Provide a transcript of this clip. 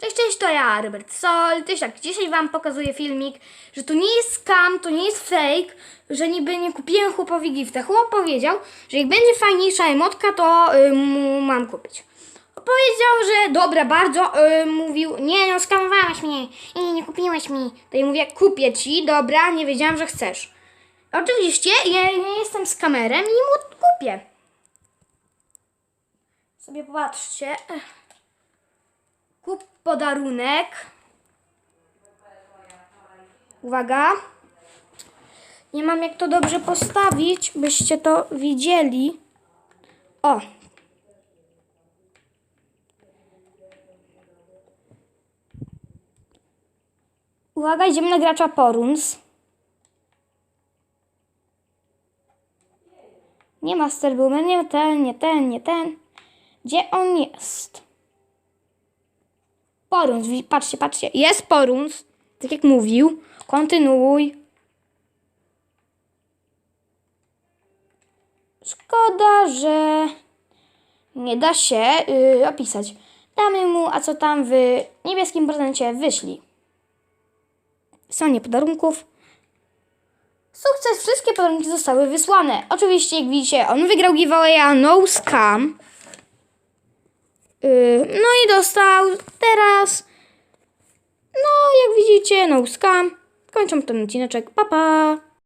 Cześć, cześć, to ja, Robert Sol. Też tak, dzisiaj Wam pokazuję filmik, że to nie jest scam, to nie jest fake, że niby nie kupiłem chłopowi gifta. Chłop powiedział, że jak będzie fajniejsza emotka, to y, mu mam kupić. Powiedział, że dobra, bardzo, y, mówił, nie no, skamowałeś mnie, nie, nie kupiłeś mi. To ja mówię, kupię ci, dobra, nie wiedziałam, że chcesz. Oczywiście, ja nie jestem skamerem i mu kupię. Sobie popatrzcie. Kup podarunek. Uwaga. Nie mam jak to dobrze postawić, byście to widzieli. O. Uwaga, idziemy na gracza Poruns. Nie Master Boomer, nie ten, nie ten, nie ten. Gdzie on jest? Poruns, patrzcie, patrzcie. Jest Poruns, tak jak mówił. Kontynuuj. Szkoda, że nie da się yy, opisać. Damy mu, a co tam w niebieskim prezencie wyślij. Stronie podarunków. Sukces, wszystkie podarunki zostały wysłane. Oczywiście, jak widzicie, on wygrał giveawaya No Scam. Yy, no i dostał teraz. Widzicie, no scam. Kończę ten odcineczek. Pa, pa.